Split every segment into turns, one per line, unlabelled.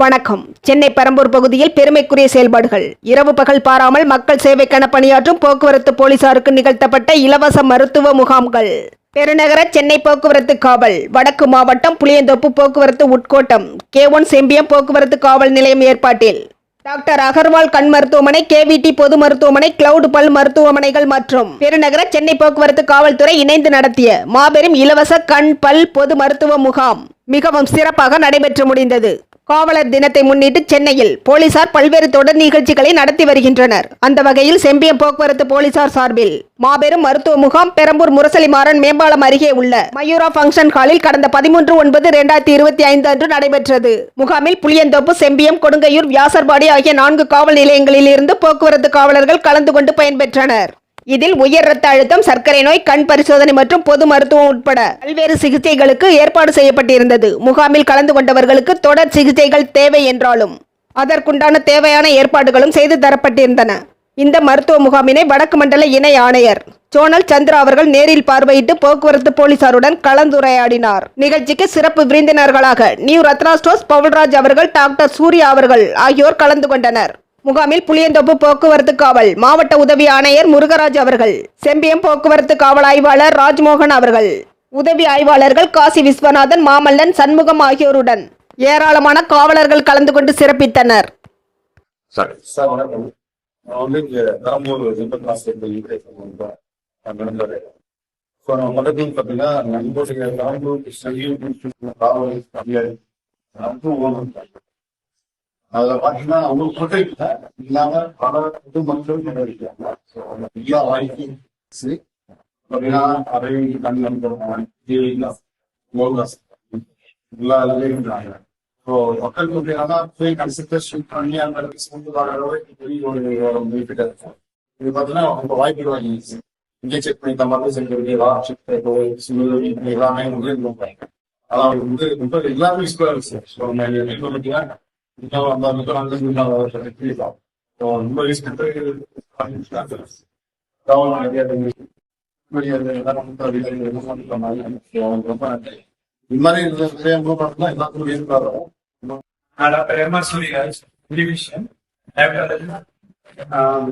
வணக்கம். சென்னை பெரம்பூர் பகுதியில் பெருமைக்குரிய செயல்பாடுகள். இரவு பகல் பாராமல் மக்கள் சேவைக்கென பணியாற்றும் போக்குவரத்து போலீசாருக்கு நிகழ்த்தப்பட்ட இலவச மருத்துவ முகாம்கள். பெருநகர சென்னை போக்குவரத்து காவல் வடக்கு மாவட்டம் புளியந்தோப்பு போக்குவரத்து உட்கோட்டம் கே ஒன் செம்பியம் போக்குவரத்து காவல் நிலையம் ஏற்பாட்டில். டாக்டர் அகர்வால் கண் மருத்துவமனை கேவிடி பொது மருத்துவமனை கிளவுட் பல் மருத்துவமனைகள் மற்றும் பெருநகர சென்னை போக்குவரத்து காவல்துறை இணைந்து நடத்திய மாபெரும் இலவச கண் பல் பொது மருத்துவ முகாம் மிகவும் சிறப்பாக நடைபெற்று முடிந்தது. காவலர் தினத்தை முன்னிட்டு சென்னையில் போலீசார் பல்வேறு தொடர் நிகழ்ச்சிகளை நடத்தி வருகின்றனர். அந்த வகையில் செம்பியம் போக்குவரத்து போலீசார் சார்பில் மாபெரும் மருத்துவ முகாம் பெரம்பூர் முரசலிமாறன் மேம்பாலம் அருகே உள்ள மயூரா ஃபங்க்ஷன் ஹாலில் கடந்த பதிமூன்று ஒன்பது இரண்டாயிரத்தி இருபத்தி ஐந்து அன்று நடைபெற்றது. முகாமில் புளியந்தோப்பு செம்பியம் கொடுங்கையூர் வியாசர்பாடி ஆகிய நான்கு காவல் நிலையங்களில் இருந்து போக்குவரத்து காவலர்கள் கலந்து கொண்டு பயன்பெற்றனர். இதில் உயர் ரத்த அழுத்தம் சர்க்கரை நோய் கண் பரிசோதனை மற்றும் பொது மருத்துவம் உட்பட பல்வேறு சிகிச்சைகளுக்கு ஏற்பாடு செய்யப்பட்டிருந்தது. முகாமில் கலந்து கொண்டவர்களுக்கு தொடர் சிகிச்சைகள் தேவை என்றாலும் அதற்குண்டான தேவையான ஏற்பாடுகளும் செய்து தரப்பட்டிருந்தன. இந்த மருத்துவ முகாமினை வடக்கு மண்டல இணை ஆணையர் சோனல் சந்திரா அவர்கள் நேரில் பார்வையிட்டு போக்குவரத்து போலீசாருடன் கலந்துரையாடினார். நிகழ்ச்சிக்கு சிறப்பு விருந்தினர்களாக நியூ ரத்னா ஸ்டோர்ஸ் பவுல்ராஜ் அவர்கள் டாக்டர் சூர்யா அவர்கள் ஆகியோர் கலந்து கொண்டனர். முகாமில் புளியந்தோப்பு போக்குவரத்து காவல் மாவட்ட உதவி ஆணையர் முருகராஜ் அவர்கள் செம்பியம் போக்குவரத்து காவல் ஆய்வாளர் ராஜ்மோகன் அவர்கள் உதவி ஆய்வாளர்கள் காசி விஸ்வநாதன் மாமல்லன் சண்முகம் ஆகியோருடன் ஏராளமான காவலர்கள் கலந்து கொண்டு சிறப்பித்தனர்.
பார்த்தீங்கன்னா நண்பருடைய பெரம்பூர் கிருஷ்ணகிரி காவல் கம்மியாரி அதுல பாத்தீங்கன்னா அவங்க மட்டும் இல்ல இல்லாம பல பொது மக்கள் இங்க இருக்காங்க ஸோ எல்லா வாய்ப்பும் சரி எல்லா இதுலயும் ஸோ மக்கள் பார்த்தீங்கன்னா போய் கன்சல்டேஷன் பண்ணி அந்த பெரிய ஒரு பெனிஃபிட் இருக்கும் இது பார்த்தீங்கன்னா ரொம்ப வாய்ப்புகள் வாங்கிடுச்சு இங்கே செக் பண்ணி இந்த மாதிரி செக்யூரிட்டி செக் எல்லாமே ரொம்ப வந்து ரொம்ப எல்லாமே யூஸ்ஃபுல்லாக இருந்துச்சு ரொம்ப மாதிரி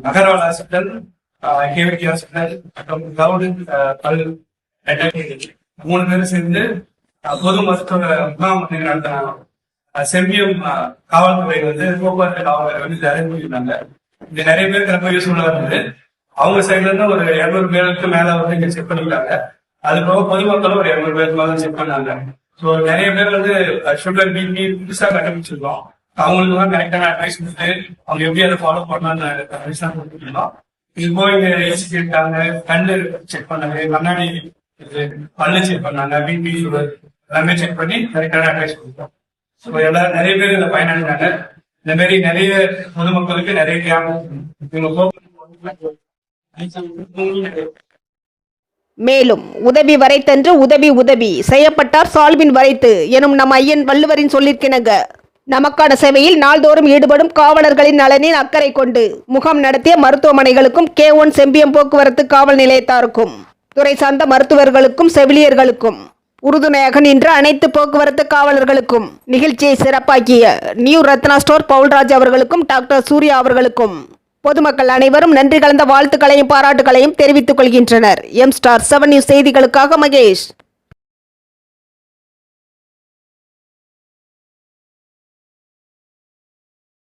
அகர்வால் ஹாஸ்பிட்டல் கேவிடி ஹாஸ்பிட்டல் மற்றும் கவுடன் பல் மூணு பேரும் சேர்ந்து பொது மருத்துவ முகாம் நடத்தினாங்க செம்பியம் காவல்துறை வந்து போக்குவரத்து காவல்துறை வந்து நிறைய அறிமுகிட்டாங்க இது நிறைய பேருக்கு ரொம்ப யூஸ்ஃபுல்லா இருந்தது அவங்க சைட்ல இருந்து ஒரு இருநூறு பேருக்கு மேல வந்து இங்க செக் பண்ணிட்டாங்க அது போக பொதுமக்களும் ஒரு இருநூறு பேருக்கு மேல செக் பண்ணாங்க. ஸோ நிறைய பேர் வந்து சுகர் பிபி புதுசா கண்டுபிடிச்சிருக்கோம். அவங்களுக்கு தான் கரெக்டான அட்வைஸ் கொடுத்து அவங்க எப்படி அதை ஃபாலோ பண்ணலாம்னு அட்வைஸ் தான் கொடுத்துருந்தோம். இது போய் இங்க ஏசி கேட்டாங்க கண்ணு செக் பண்ணாங்க கண்ணாடி இது பல்லு செக் பண்ணாங்க பிபி சுகர் எல்லாமே செக் பண்ணி கரெக்டான அட்வைஸ் கொடுத்தோம். ஸோ எல்லாரும் நிறைய பேர் இதை பயனடைஞ்சாங்க. இந்த மாதிரி நிறைய பொதுமக்களுக்கு நிறைய
மேலும் உதவி வரைத்தன்று உதவி உதவி செய்யப்பட்டார் சால்வின் வரைத்து எனும் நம் ஐயன் வள்ளுவரின் சொல்லிற்கிணங்க. நமக்கான சேவையில் நாள்தோறும் ஈடுபடும் காவலர்களின் நலனில் அக்கறை கொண்டு முகாம் நடத்திய மருத்துவமனைகளுக்கும் கே ஒன் செம்பியம் போக்குவரத்து காவல் நிலையத்தாருக்கும் துறை சார்ந்த மருத்துவர்களுக்கும் செவிலியர்களுக்கும். உறுதுணையாக நின்ற அனைத்து போக்குவரத்து காவலர்களுக்கும் நிகழ்ச்சியை சிறப்பாக்கிய நியூ ரத்னா ஸ்டோர் பவுல்ராஜ் அவர்களுக்கும் டாக்டர் சூர்யா அவர்களுக்கும் பொதுமக்கள் அனைவரும் நன்றி கலந்த வாழ்த்துக்களையும் பாராட்டுகளையும் தெரிவித்துக் கொள்கின்றனர். எம் ஸ்டார் செவன் நியூஸ் செய்திகளுக்காக மகேஷ்.